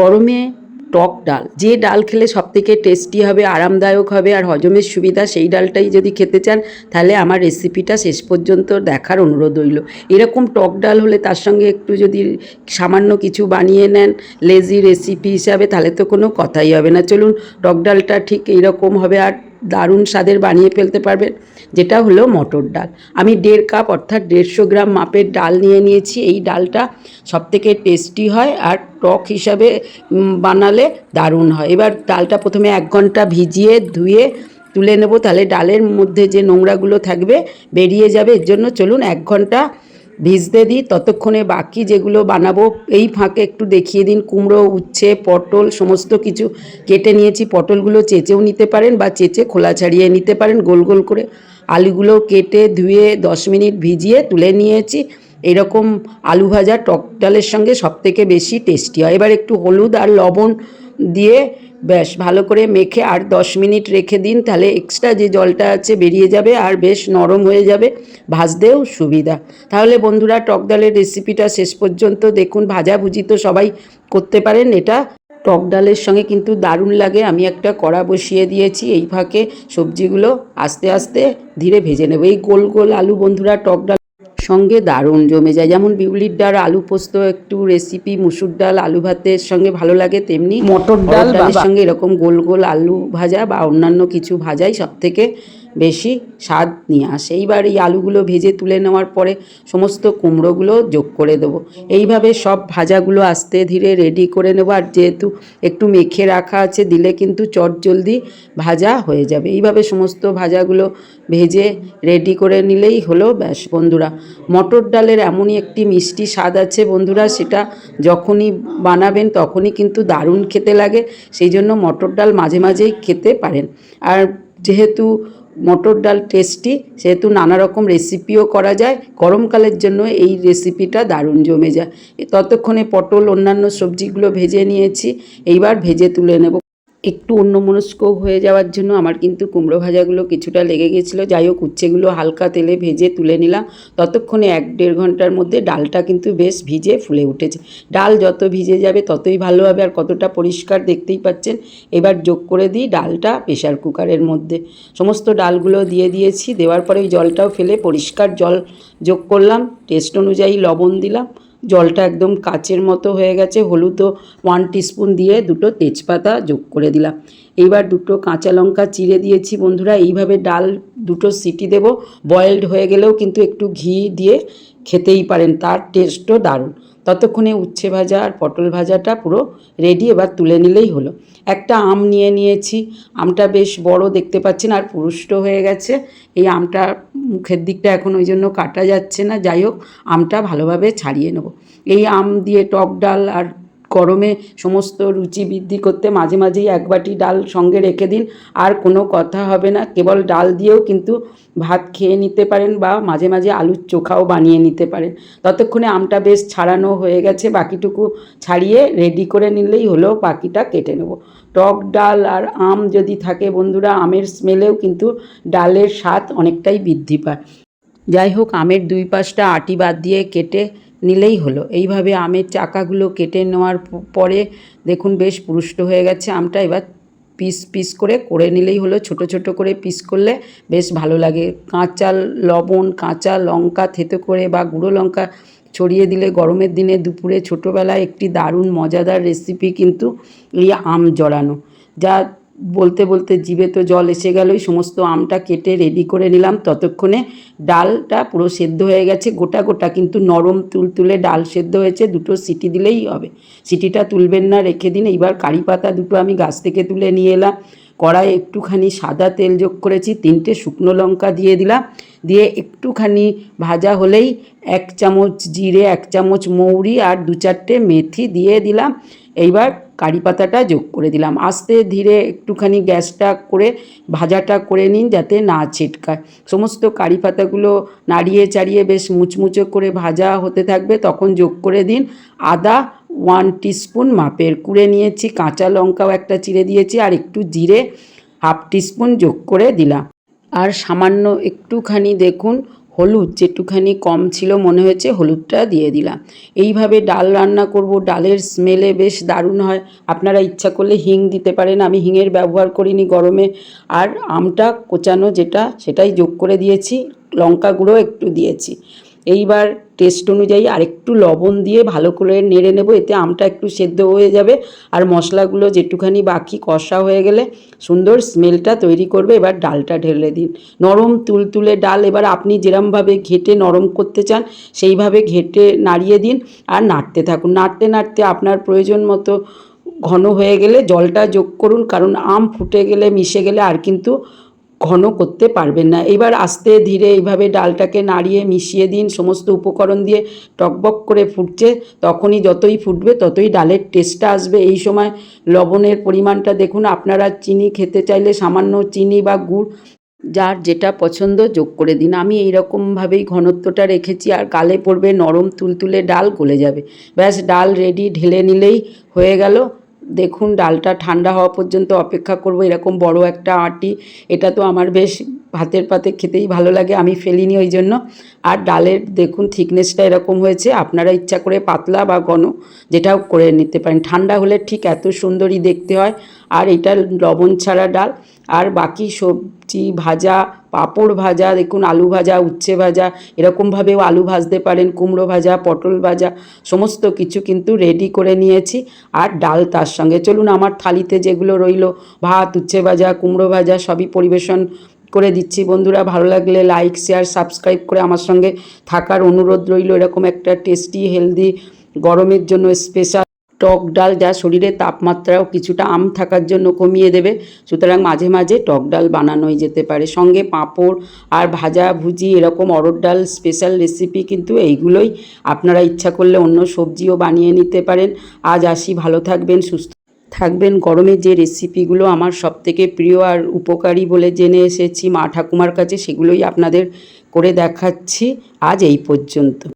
গরমে টক ডাল। যে ডাল খেলে সব থেকে টেস্টি হবে, আরামদায়ক হবে আর হজমের সুবিধা, সেই ডালটাই যদি খেতে চান, তাহলে আমার রেসিপিটা শেষ পর্যন্ত দেখার অনুরোধ রইল। এরকম টক ডাল হলে তার সঙ্গে একটু যদি সামান্য কিছু বানিয়ে নেন লেজি রেসিপি হিসাবে, তাহলে তো কোনো কথাই হবে না। চলুন, টক ডালটা ঠিক এইরকম হবে আর দারুণ স্বাদের বানিয়ে ফেলতে পারবেন যেটা হলো মটর ডাল। আমি দেড় কাপ অর্থাৎ দেড়শো গ্রাম মাপের ডাল নিয়ে নিয়েছি। এই ডালটা সবথেকে টেস্টি হয় আর টক হিসাবে বানালে দারুণ হয়। এবার ডালটা প্রথমে এক ঘণ্টা ভিজিয়ে ধুয়ে তুলে নেব। তাহলে ডালের মধ্যে যে নোংরাগুলো থাকবে বেরিয়ে যাবে। এর জন্য চলুন এক ঘণ্টা ভিজতে দিই, ততক্ষণে বাকি যেগুলো বানাবো, এই ফাঁকে একটু দেখিয়ে দিন, কুমড়ো, উচ্ছে, পটল, সমস্ত কিছু কেটে নিয়েছি, পটলগুলো চেঁচেও নিতে পারেন বা চেঁচে খোলা ছাড়িয়ে নিতে পারেন, গোল গোল করে। আলুগুলো কেটে ধুয়ে দশ মিনিট ভিজিয়ে তুলে নিয়েছি। এরকম আলু ভাজা টক ডালের সঙ্গে সবথেকে বেশি টেস্টি হয়। এবার একটু হলুদ আর লবণ দিয়ে ব্যাস, ভালো করে মেখে আর দশ মিনিট রেখে দিন, তাহলে এক্সট্রা যে জলটা আছে বেরিয়ে যাবে আর বেশ নরম হয়ে যাবে, ভাজতেও সুবিধা। তাহলে বন্ধুরা, টক ডালের রেসিপিটা শেষ পর্যন্ত দেখুন, ভাজাভুজি তো সবাই করতে পারেন, এটা টক ডালের সঙ্গে কিন্তু দারুণ লাগে। আমি একটা কড়া বসিয়ে দিয়েছি, এই ফাঁকে সবজিগুলো আস্তে আস্তে ধীরে ভেজে নেব। এই গোল গোল আলু বন্ধুরা, টক ডাল সঙ্গে দারুণ জমে যায়। যেমন বিউলির ডাল আলু পোস্ত একটু রেসিপি মুসুর ডাল আলু ভাতের সঙ্গে ভালো লাগে তেমনি। মটর ডাল ডালের সঙ্গে এরকম গোল গোল আলু ভাজা বা অন্যান্য কিছু ভাজাই সব থেকে বেশি স্বাদ নিয়ে আসে। এইবার এই আলুগুলো ভেজে তুলে নেওয়ার পরে সমস্ত কুমড়োগুলো যোগ করে দেবো। এইভাবে সব ভাজাগুলো আস্তে ধীরে রেডি করে নেব। আর যেহেতু একটু মেখে রাখা আছে দিলে কিন্তু চট জলদি ভাজা হয়ে যাবে। এইভাবে সমস্ত ভাজাগুলো ভেজে রেডি করে নিলেই হলো ব্যাস বন্ধুরা। মটর ডালের এমনই একটি মিষ্টি স্বাদ আছে বন্ধুরা, সেটা যখনই বানাবেন তখনই কিন্তু দারুণ খেতে লাগে, সেই জন্য মটর ডাল মাঝে মাঝেই খেতে পারেন। আর যেহেতু মটর ডাল টেস্টি সেহেতু নানা রকম রেসিপিও করা যায়, গরমকালের জন্য এই রেসিপিটা দারুণ জমে যায়। ততক্ষণে পটল, অন্যান্য সবজিগুলো ভেজে নিয়েছি, এইবার ভেজে তুলে নেব একটু অন্যমনস্ক হয়ে যাওয়ার জন্য আমার কিন্তু কুমড়ো ভাজাগুলো কিছুটা লেগে গেছিল। যাই হোক, উচ্ছেগুলো হালকা তেলে ভেজে তুলে নিলাম। ততক্ষণে এক দেড় ঘণ্টার মধ্যে ডালটা কিন্তু বেশ ভিজে ফুলে উঠেছে। ডাল যত ভিজে যাবে ততই ভালো হবে আর কতটা পরিষ্কার দেখতেই পাচ্ছেন। এবার যোগ করে দিই ডালটা প্রেশার কুকারের মধ্যে। সমস্ত ডালগুলো দিয়ে দিয়েছি। দেওয়ার পরে ওই জলটাও ফেলে পরিষ্কার জল যোগ করলাম। টেস্ট অনুযায়ী লবণ দিলাম। জলটা একদম কাচের মতো হয়ে গেছে হলুদও ওয়ান টিস্পুন দিয়ে দুটো তেজপাতা যোগ করে দিলাম। এইবার দুটো কাঁচা লঙ্কা চিড়ে দিয়েছি বন্ধুরা, এইভাবে ডাল দুটো সিটি দেব বয়েলড হয়ে গেলেও কিন্তু একটু ঘি দিয়ে খেতেই পারেন, তার টেস্টও দারুণ। ততক্ষণে উচ্ছে ভাজা আর পটল ভাজাটা পুরো রেডি এবার তুলে নিলেই হলো। একটা আম নিয়ে নিয়েছি, আমটা বেশ বড় দেখতে পাচ্ছেন আর পুরুষ্ট হয়ে গেছে। এই আমটা মুখের দিকটা এখন ওই জন্য কাটা যাচ্ছে না। যাই হোক, আমটা ভালোভাবে ছাড়িয়ে নেব। এই আম দিয়ে টক ডাল আর গরমে সমস্ত রুচি বৃদ্ধি করতে মাঝে মাঝেই এক বাটি ডাল সঙ্গে রেখে দিন। আর কোনো কথা হবে না, কেবল ডাল দিয়েও কিন্তু ভাত খেয়ে নিতে পারেন বা মাঝে মাঝে আলুর চোখাও বানিয়ে নিতে পারেন। ততক্ষণে আমটা বেশ ছাড়ানো হয়ে গেছে, বাকিটুকু ছাড়িয়ে রেডি করে নিলেই হলো, বাকিটা কেটে নেব। টক ডাল আর আম যদি থাকে বন্ধুরা, আমের স্মেলেও কিন্তু ডালের স্বাদ অনেকটাই বৃদ্ধি পায়। যাই হোক, আমের দুই পাশটা আটি বাদ দিয়ে কেটে নিলেই হলো। এইভাবে আমের চাকাগুলো কেটে নেওয়ার পরে দেখুন বেশ পুরুষ্ট হয়ে গেছে আমটা। এবার পিস পিস করে করে নিলেই হলো। ছোট ছোট করে পিস করলে বেশ ভালো লাগে। কাঁচা লবণ, কাঁচা লঙ্কা থেতো করে বা গুঁড়ো লঙ্কা ছড়িয়ে দিলে গরমের দিনে দুপুরে ছোটোবেলায় একটি দারুণ মজাদার রেসিপি কিন্তু এই আম জড়ানো। যা বলতে বলতে জিভে তো জল এসে গেলই সমস্ত আমটা কেটে রেডি করে নিলাম। ততক্ষণে ডালটা পুরো সেদ্ধ হয়ে গেছে, গোটা গোটা কিন্তু নরম তুলতুলে ডাল সেদ্ধ হয়েছে, দুটো সিটি দিলেই হবে। সিটিটা তুলবেন না, রেখে দিন। এইবার কারি পাতা দুটো আমি গাছ থেকে তুলে নিয়ে এলাম। কড়াই একটুখানি সাদা তেল যোগ করেছি, তিনটে শুকনো লঙ্কা দিয়ে দিলাম। দিয়ে একটুখানি ভাজা হলেই এক চামচ জিরে, এক চামচ মৌরি আর দু চারটে মেথি দিয়ে দিলাম। এইবার কারি পাতাটা যোগ করে দিলাম। আস্তে ধীরে একটুখানি গ্যাসটা করে, ভাজাটা করে নিন যাতে না ছিটকায়। সমস্ত কারি পাতাগুলো নাড়িয়ে চাড়িয়ে বেশ মুচমুচো করে ভাজা হতে থাকবে, তখন যোগ করে দিন আদা ওয়ান টিস্পুন মাপের। কুড়ে নিয়েছি, কাঁচা লঙ্কাও একটা চিড়ে দিয়েছি, আর একটু জিরে হাফ টিস্পুন যোগ করে দিলাম। আর সামান্য একটুখানি দেখুন হলুদ যেটুখানি কম ছিল মনে হয়েছে হলুদটা দিয়ে দিলাম। এইভাবে ডাল রান্না করব, ডালের স্মেলে বেশ দারুণ হয়। আপনারা ইচ্ছা করলে হিং দিতে পারেন, আমি হিঙের ব্যবহার করিনি গরমে। আর আমটা কোচানো যেটা, সেটাই যোগ করে দিয়েছি, লঙ্কা গুঁড়ো একটু দিয়েছি। এইবার টেস্ট অনুযায়ী আরেকটু লবণ দিয়ে ভালো করে নেড়ে নেব, এতে আমটা একটু সেদ্ধ হয়ে যাবে। আর মশলাগুলো যেটুখানি বাকি কষা হয়ে গেলে সুন্দর স্মেলটা তৈরি করবে। এবার ডালটা ঢেলে দিন। নরম তুলতুলে ডাল এবার আপনি যেরমভাবে ঘেটে নরম করতে চান, সেইভাবে ঘেটে নাড়িয়ে দিন আর নাড়তে থাকুন। নাড়তে নাড়তে আপনার প্রয়োজন মতো ঘন হয়ে গেলে জলটা যোগ করুন, কারণ আম ফুটে গেলে, মিশে গেলে আর কিন্তু ঘন করতে পারবেন না। এবার আস্তে ধীরে এইভাবে ডালটাকে নাড়িয়ে মিশিয়ে দিন, সমস্ত উপকরণ দিয়ে টকবক করে ফুটছে, তখনই যতই ফুটবে ততই ডালের টেস্টটা আসবে। এই সময় লবণের পরিমাণটা দেখুন, আপনারা চিনি খেতে চাইলে সামান্য চিনি বা গুড়, যার যেটা পছন্দ যোগ করে দিন। আমি এইরকমভাবেই ঘনত্বটা রেখেছি, আর গালে পড়বে নরম তুলতুলে ডাল গলে যাবে। ব্যাস, ডাল রেডি ঢেলে নিলেই হয়ে গেল। দেখুন, ডালটা ঠান্ডা হওয়া পর্যন্ত অপেক্ষা করব, এরকম বড় একটা আঁটি, এটা তো আমার বেশ ভাতের পাতে খেতেই ভালো লাগে, আমি ফেলিনি ওই জন্য আর ডালের দেখুন থিকনেসটা এরকম হয়েছে, আপনারা ইচ্ছা করে পাতলা বা ঘন যেটাও করে নিতে পারেন। ঠান্ডা হলে ঠিক এত সুন্দরই দেখতে হয়। আর এটা লবণ ছাড়া ডাল। আর বাকি সবজি ভাজা, পাঁপড় ভাজা, দেখুন আলু ভাজা, উচ্ছে ভাজা এরকমভাবেও আলু ভাজতে পারেন, কুমড়ো ভাজা, পটল ভাজা, সমস্ত কিছু কিন্তু রেডি করে নিয়েছি। আর ডাল তার সঙ্গে, চলুন আমার থালিতে যেগুলো রইল, ভাত, উচ্ছে ভাজা, কুমড়ো ভাজা, সবই পরিবেশন করে দিচ্ছি। বন্ধুরা, ভালো লাগলে লাইক শেয়ার সাবস্ক্রাইব করে আমার সঙ্গে থাকার অনুরোধ রইল। এরকম একটা টেস্টি হেলদি গরমের জন্য স্পেশাল টক ডাল যা শরীরের তাপমাত্রাও কিছুটা আম থাকার জন্য কমিয়ে দেবে। সুতরাং মাঝে মাঝে টক ডাল বানানোই যেতে পারে। সঙ্গে পাঁপড় আর ভাজা ভুজি, এরকম অরড় ডাল স্পেশাল রেসিপি কিন্তু এইগুলোই আপনারা ইচ্ছা করলে অন্য সবজিও বানিয়ে নিতে পারেন। আজ আসি, ভালো থাকবেন, সুস্থ থাকবেন। গরমে যে রেসিপিগুলো আমার সবথেকে প্রিয় আর উপকারী বলে জেনে এসেছি মা ঠাকুমার কাছে, সেগুলোই আপনাদের করে দেখাচ্ছি আজ এই পর্যন্ত।